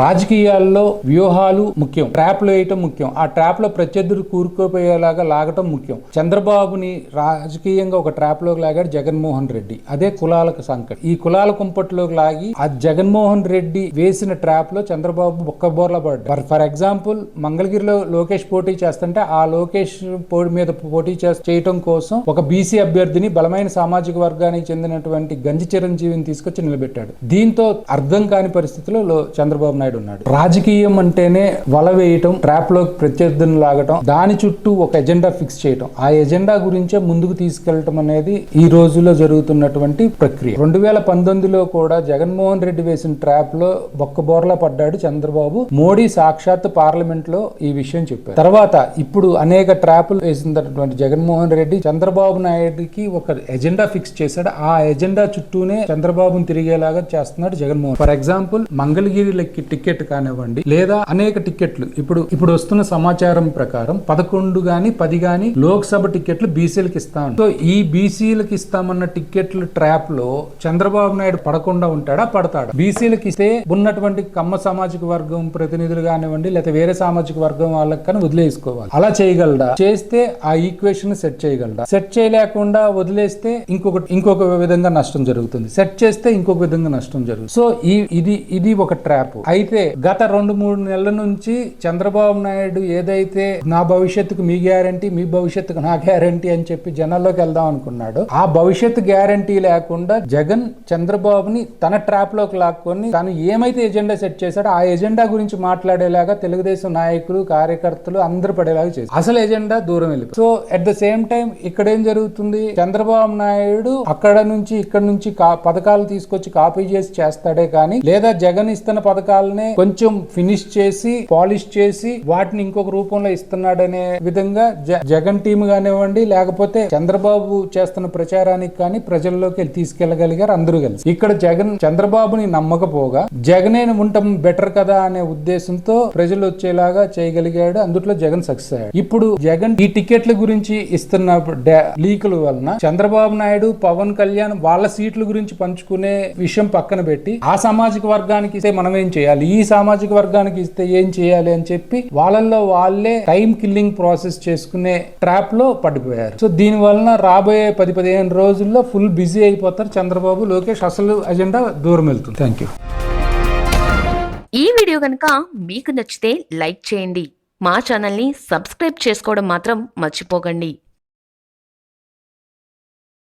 రాజకీయాల్లో వ్యూహాలు ముఖ్యం ట్రాప్లు వేయటం ముఖ్యం. ఆ ట్రాప్లో ప్రత్యర్థులు కూరుకుపోయేలాగా లాగటం ముఖ్యం. చంద్రబాబుని రాజకీయంగా ఒక ట్రాప్లోకి లాగాడు జగన్మోహన్ రెడ్డి. అదే కులాలకు సంకట. ఈ కులాల కుంపట్లోకి లాగి ఆ జగన్మోహన్ రెడ్డి వేసిన ట్రాప్లో చంద్రబాబు బొక్కబోర్ల పడ్డాడు. ఫర్ ఎగ్జాంపుల్ మంగళగిరిలో లోకేష్ పోటీ చేస్తుంటే ఆ లోకేష్ పోటీ మీద పోటీ చేయటం కోసం ఒక బీసీ అభ్యర్థిని బలమైన సామాజిక వర్గానికి చెందినటువంటి గంజి చిరంజీవిని తీసుకొచ్చి నిలబెట్టాడు. దీంతో అర్థం కాని పరిస్థితిలో చంద్రబాబు నాయుడు ఉన్నాడు. రాజకీయం అంటేనే వల వేయటం ట్రాప్లో ప్రత్యర్థులను లాగటం దాని చుట్టూ ఒక ఎజెండా ఫిక్స్ చేయటం. ఆ ఎజెండా గురించే ముందుకు తీసుకెళ్ళటం అనేది ఈ రోజుల్లో జరుగుతున్నటువంటి ప్రక్రియ. రెండు వేల పంతొమ్మిదిలో కూడా జగన్మోహన్ రెడ్డి వేసిన ట్రాప్లో బొక్కబోర్లా పడ్డాడు చంద్రబాబు. మోడీ సాక్షాత్ పార్లమెంట్లో ఈ విషయం చెప్పారు. తర్వాత ఇప్పుడు అనేక ట్రాపులు వేసినటువంటి జగన్మోహన్ రెడ్డి చంద్రబాబు నాయుడుకి ఒక ఎజెండా ఫిక్స్ చేశాడు. ఆ ఎజెండా చుట్టూనే చంద్రబాబును తిరిగేలాగా చేస్తున్నాడు జగన్మోహన్. ఫర్ ఎగ్జాంపుల్ మంగళగిరి మంగళగిరికి టికెట్ కానివ్వండి లేదా అనేక టికెట్లు. ఇప్పుడు ఇప్పుడు వస్తున్న సమాచారం ప్రకారం పదకొండు గాని పది గాని లోక్సభ టికెట్లు బీసీలకు ఇస్తాను. సో ఈ బీసీలకు ఇస్తామన్న టికెట్ల ట్రాప్లో చంద్రబాబు నాయుడు పడకుండా ఉంటాడా? పడతాడా? బీసీలకు ఇస్తే ఉన్నటువంటి కమ్మ సామాజిక వర్గం ప్రతినిధులు కానివ్వండి లేదా వేరే సామాజిక వర్గం వాళ్ళకి కానీ వదిలేసుకోవాలి. అలా చేయగలడా? చేస్తే ఆ ఈక్వేషన్ సెట్ చేయగలడా? సెట్ చేయలేకుండా వదిలేస్తే ఇంకొక ఇంకొక విధంగా నష్టం జరుగుతుంది. సెట్ చేస్తే ఇంకొక విధంగా నష్టం జరుగుతుంది. సో ఈ ఇది ఇది ఒక ట్రాప్. అయితే గత రెండు మూడు నెలల నుంచి చంద్రబాబు నాయుడు ఏదైతే నా భవిష్యత్తుకు మీ గ్యారంటీ మీ భవిష్యత్తుకు నా గ్యారంటీ అని చెప్పి జనాల్లోకి వెళ్దాం అనుకున్నాడు ఆ భవిష్యత్తు గ్యారంటీ లేకుండా జగన్ చంద్రబాబుని తన ట్రాప్లోకి లాక్కొని తను ఏమైతే ఎజెండా సెట్ చేశాడో ఆ ఎజెండా గురించి మాట్లాడేలాగా తెలుగుదేశం నాయకులు కార్యకర్తలు అందరూ పడేలాగా చేశారు. అసలు ఎజెండా దూరం వెళ్ళి so at the same time ఇక్కడ ఏం జరుగుతుంది? చంద్రబాబు నాయుడు అక్కడ నుంచి ఇక్కడ నుంచి కా- పథకాలు తీసుకొచ్చి కాపీ చేసి చేస్తాడే కానీ లేదా జగన్ ఇస్తున్న పథకాలు కొంచెం ఫినిష్ చేసి పాలిష్ చేసి వాటిని ఇంకొక రూపంలో ఇస్తున్నాడనే విధంగా జ- జగన్ టీం కానివ్వండి లేకపోతే చంద్రబాబు చేస్తున్న ప్రచారానికి కానీ ప్రజల్లోకి తీసుకెళ్ళగలిగారు అందరూ కలిసి. ఇక్కడ జగన్ చంద్రబాబుని నమ్మకపోగా జగనే ఉండటం బెటర్ కదా అనే ఉద్దేశంతో ప్రజలు వచ్చేలాగా చేయగలిగాడు అందుట్లో జగన్ సక్సెస్ అయ్యాడు. ఇప్పుడు జగన్ ఈ టికెట్ల గురించి ఇస్తున్న లీకుల వలన చంద్రబాబు నాయుడు పవన్ కళ్యాణ్ వాళ్ళ సీట్ల గురించి పంచుకునే విషయం పక్కన పెట్టి ఆ సామాజిక వర్గానికి మనం ఏం చేయాలి? చేయాలి ఈ సామాజిక వర్గానికి ఇస్తే ఏం చేయాలి అని చెప్పి వాళ్ళల్లో వాళ్ళే టైం కిల్లింగ్ ప్రాసెస్ చేసుకునే ట్రాప్లో పడిపోయారు. సో దీని వలన రాబోయే పది పదిహేను రోజుల్లో ఫుల్ బిజీ అయిపోతారు చంద్రబాబు లోకేష్. అసలు అజెండా దూరం వెళ్తుంది. థ్యాంక్ యూ ఈ వీడియో కనుక మీకు నచ్చితే లైక్ చేయండి. మా ఛానల్ని సబ్స్క్రైబ్ చేసుకోవడం మాత్రం మర్చిపోకండి.